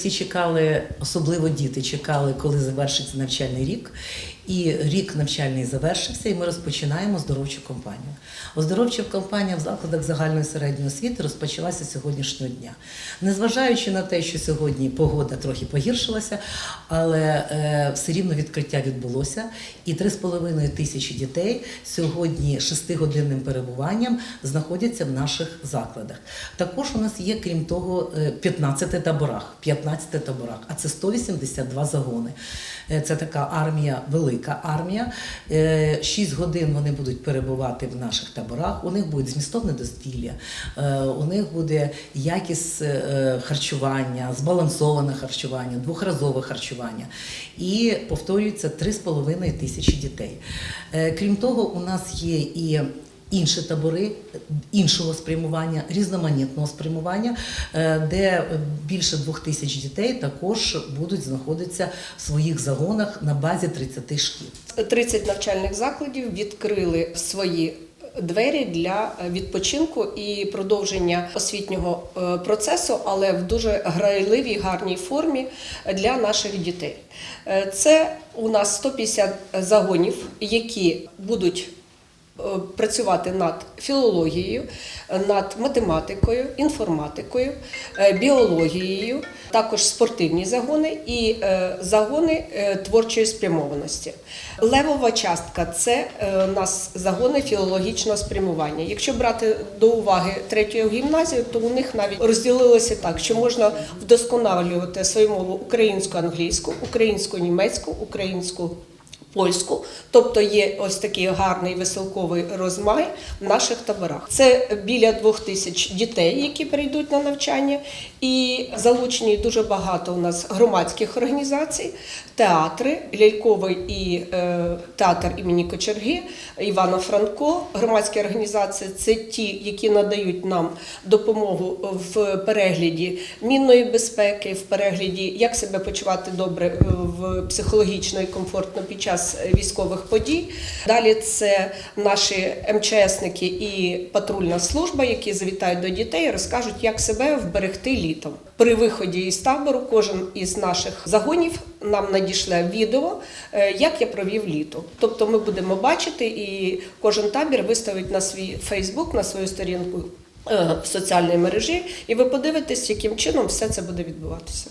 Всі чекали, особливо діти чекали, коли завершиться навчальний рік. І рік навчальний завершився, і ми розпочинаємо оздоровчу кампанію. Оздоровча кампанія в закладах загальної середньої освіти розпочалася сьогоднішнього дня. Незважаючи на те, що сьогодні погода трохи погіршилася, але е, все рівно відкриття відбулося. І 3,5 тисячі дітей сьогодні 6-годинним перебуванням знаходяться в наших закладах. Також у нас є, крім того, е, 15 таборах, 15 таборах, а це 182 загони. Е, Це така армія, велика армія. 6 годин вони будуть перебувати в наших таборах. У них буде змістовне дозвілля, е, у них буде якість е, харчування, збалансоване харчування, двохразове харчування. І повторюється 3,5 тисячі дітей. Е, Крім того, у нас є і інші табори іншого спрямування, різноманітного спрямування, е, де більше двох тисяч дітей також будуть знаходитися в своїх загонах на базі 30 шкіл. 30 навчальних закладів відкрили свої двері для відпочинку і продовження освітнього е, процесу, але в дуже грайливій, гарній формі для наших дітей. Е, Це у нас 150 загонів, які будуть працювати над філологією, над математикою, інформатикою, е, біологією, також спортивні загони і е, загони е, творчої спрямованості. Левова частка це е, у нас загони філологічного спрямування. Якщо брати до уваги третю гімназію, то у них навіть розділилося так, що можна вдосконалювати свою мову українську, англійську, українську, німецьку, українську. Польську, тобто є ось такий гарний веселковий розмай в наших таборах. Це біля двох тисяч дітей, які прийдуть на навчання, і залучені дуже багато у нас громадських організацій, театри, ляльковий і е, театр імені Кочерги, Івана Франко. Громадські організації це ті, які надають нам допомогу в перегляді мінної безпеки, в перегляді, як себе почувати добре е, в психологічно і комфортно під час військових подій. Далі це наші МЧСники і патрульна служба, які завітають до дітей розкажуть, як себе вберегти літом. При виході із табору кожен із наших загонів нам надішле відео, е, як я провів літо. Тобто ми будемо бачити, і кожен табір виставить на свій Фейсбук, на свою сторінку е, в соціальній мережі, і ви подивитесь, яким чином все це буде відбуватися.